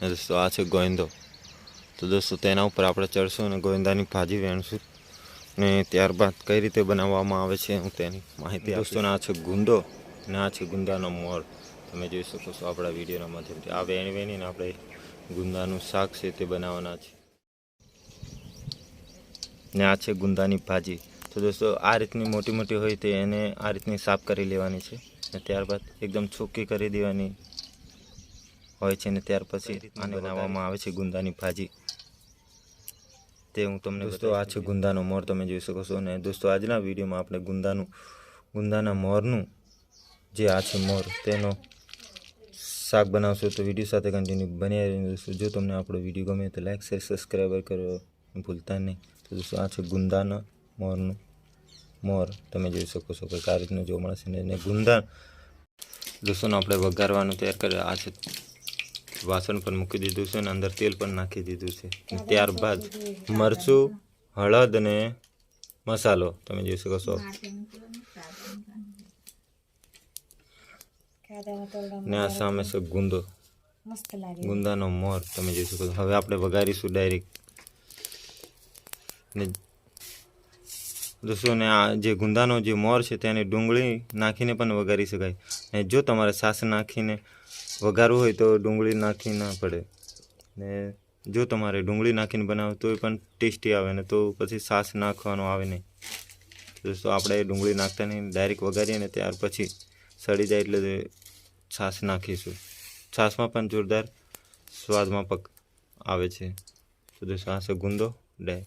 દોસ્તો આ છે ગોવિંદો. તો દોસ્તો, તેના ઉપર આપણે ચડશું અને ગોવિંદાની ભાજી વેણશું. ને ત્યારબાદ કઈ રીતે બનાવવામાં આવે છે હું તેની માહિતી દોસ્તો આ છે ગુંદો ને આ છે ગુંદાનો મોર. તમે જોઈ શકો છો આપણા વિડીયોના માધ્યમથી. આ વેણ વેણીને આપણે ગુંદાનું શાક છે તે બનાવવાના છે. ને આ છે ગુંદાની ભાજી. તો દોસ્તો, આ રીતની મોટી મોટી હોય તે એને આ રીતની સાફ કરી લેવાની છે. ને ત્યારબાદ એકદમ છૂકી કરી દેવાની. હોય છે ને ત્યાર પછી આને બનાવવામાં આવે છે ગુંદાની ભાજી. તે હું તમને દોસ્તો આ છે ગુંદાનો મોર તમે જોઈ શકો છો અને દોસ્તો આજના વિડીયોમાં આપણે ગુંદાનું ગુંદાના મોરનું જે આ છે મોર તેનો શાક બનાવશો. તો વીડિયો સાથે કન્ટિન્યુ બની રહીને દોસ્તો. જો તમને આપણો વીડિયો ગમે તો લાઈક શેર સબસ્ક્રાઈબર કરો ભૂલતા નહીં. તો દોસ્તો આ છે ગુંદાના મોરનું મોર. તમે જોઈ શકો છો કે આ રીતનું જોવા મળશે ને. ગુંદા દોસ્તોને આપણે વઘારવાનું તૈયાર કરે આ છે વાસણ પણ મૂકી દીધું છે અને અંદર તેલ પણ નાખી દીધું છે. ત્યારબાદ મરચું હળદ અને મસાલો તમે જોઈ શકો છો. ને આ સામે છે ગુંદો. ગુંદાનો મોર તમે જોઈ શકો છો. હવે આપણે વઘારીશું ડાયરેક્ટ ને દોસ્તો અને આ જે ગુંદાનો જે મોર છે તેને ડુંગળી નાખીને પણ વઘારી શકાય. ને જો તમારે સાસ નાખીને વઘારવું હોય તો ડુંગળી નાખી ના પડે. ને જો તમારે ડુંગળી નાખીને બનાવો તોય પણ ટેસ્ટી આવે ને તો પછી સાસ નાખવાનો આવે નહીં. દોસ્તો, આપણે ડુંગળી નાખતા નહીં, ડાયરેક્ટ વઘારીએ ને ત્યાર પછી સડી જાય એટલે છાશ નાખીશું. છાશમાં પણ જોરદાર સ્વાદમાં પક આવે છે. તો દોસ્તો આ છે ગુંદો, ડાય.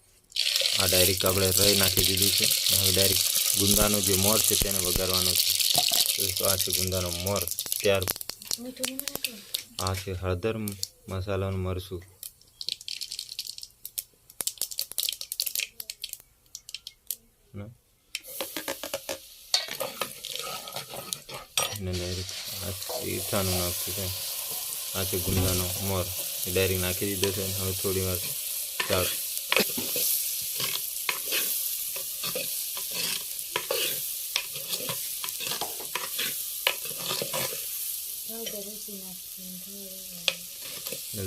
આ ડાયરેક્ટ આપણે રહી નાખી દીધું છે. હવે ડાયરેક્ટ ગુંદાનો જે મોર છે તેને વગાડવાનો છે. દોસ્તો આ છે ગુંદાનો મોર ત્યાર આ છે હળદર મસાલાનું મરચું. ને? ડાયરેક્ટ આ ઈઠાનું નાખશું છે. આ છે ગુંદાનો મોર ડાયરેક્ટ નાખી દીધો છે હવે થોડી વાર ચાલ હળદર ઓછી નાખવી ને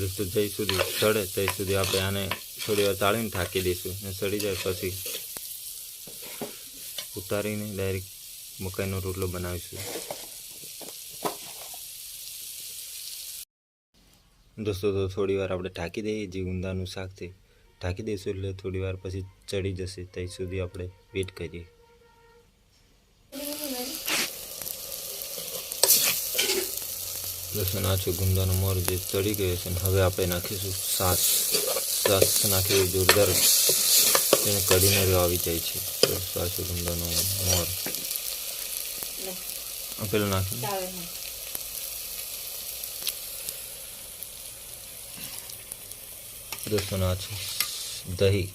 દોસ્તો જઈ સુધી સડે ત્યાં સુધી આપણે આને થોડી વાર તાળીને થાકી દઈશું ને સડી જાય પછી ઉતારીને ડાયરેક્ટ મકાઈનો રોટલો બનાવીશું. દોસ્તો તો થોડી વાર આપણે ઢાંકી દઈએ જે ઊંદાનું શાક છે, ઢાંકી દઈશું એટલે થોડી વાર પછી ચડી જશે ત્યાં સુધી આપણે વેઇટ કરીએ. લસણ આછું ગુંદાનું મોર જે ચડી ગયું છે હવે આપણે નાખીશું સાસ. સાસ નાખી જોરદાર. તેને કઢીને આવી જાય છે. આછું ગુંદાનો મોર. પેલું નાખી. લસણ ને દોસ્તોનો આ છે દહીં.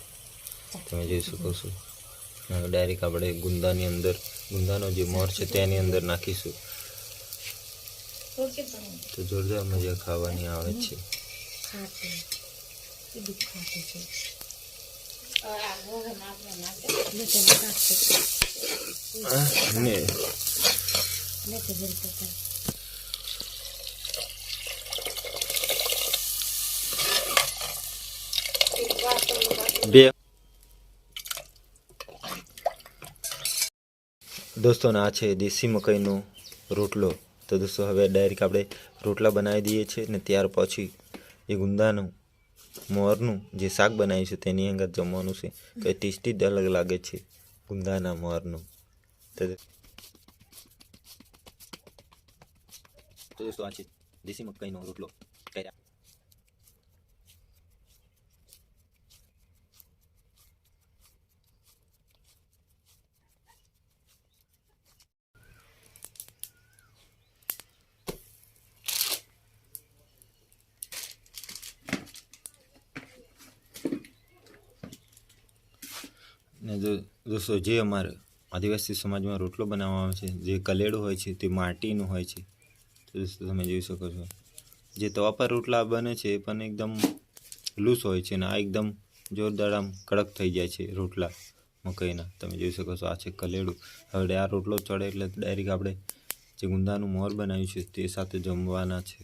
તમે જોઈ શકો છો. ડાયરેક્ટ આપણે ગુંદાની અંદર ગુંદાનો જે મોર છે તેની અંદર નાખીશું. તો જોરદાર મજા ખાવાની આવે છે. બી. દોસ્તોને આ છે દેશી મકાઈનો રોટલો. તો દોસ્તો, હવે ડાયરેક્ટ આપણે રોટલા બનાવી દઈએ છીએ ને ત્યાર પછી એ ગુંદાનું, મોરનું જે શાક બનાવ્યું છે તેની અંદર જમવાનું છે. કંઈ ટેસ્ટી જ અલગ લાગે છે, ગુંદાના મોરનું. તો તો દોસ્તો, આ છે દેશી મકાઈનો રોટલો. કર્યા દોસ્તો, જે અમારે આદિવાસી સમાજમાં રોટલો બનાવવામાં આવે છે, જે કલેડો હોય છે, તે માટીનું હોય છે, તો દોસ્તો તમે જોઈ શકો છો. જે તવા પર રોટલા બને છે, એ પણ એકદમ લૂસ હોય છે અને આ એકદમ જોરદાર આમ કડક થઈ જાય છે રોટલા મકાઈના. તમે જોઈ શકો છો, આ છે કલેડું. હવે આ રોટલો ચડે એટલે ડાયરેક્ટ આપણે જે ગુંદાનું મોર બનાવ્યું છે, તે સાથે જમવાના છે.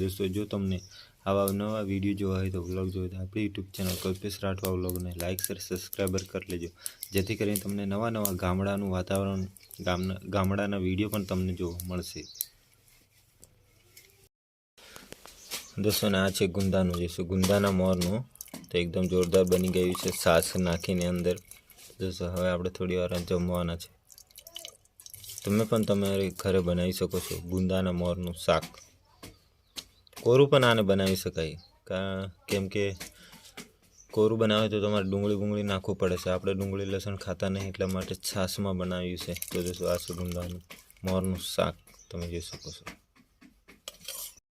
દોસ્તો, જો તમને આવા નવા વીડિયો જોવા હોય તો વ્લોગ જોવો તો આપણી યુટ્યુબ ચેનલ કલ્પેશ રાઠવા વ્લોગને લાઇક શેર સબસ્ક્રાઈબર કરી લેજો. જેથી કરીને તમને નવા નવા ગામડાનું વાતાવરણ, ગામના, ગામડાના વીડિયો પણ તમને જોવા મળશે. દોસ્તો આ છે ગુંદાનું જોઈશું ગુંદાના મોરનું, તો એકદમ જોરદાર બની ગયું છે, સાસ નાખીને અંદર. દોસ્તો, હવે આપણે થોડી વાર જમવાના છે. તમે પણ તમારે ઘરે બનાવી શકો છો ગુંદાના મોરનું શાક. કોરું પણ આને બનાવી શકાય. કેમ કે કોરું બનાવે તો તમારે ડુંગળી બુંગળી નાખવું પડે છે. આપણે ડુંગળી લસણ ખાતા નહીં એટલા માટે છાશમાં બનાવ્યું છે. તો દોસ્તો આ છે ગુંદાનું મોરનું શાક તમે જોઈ શકો છો.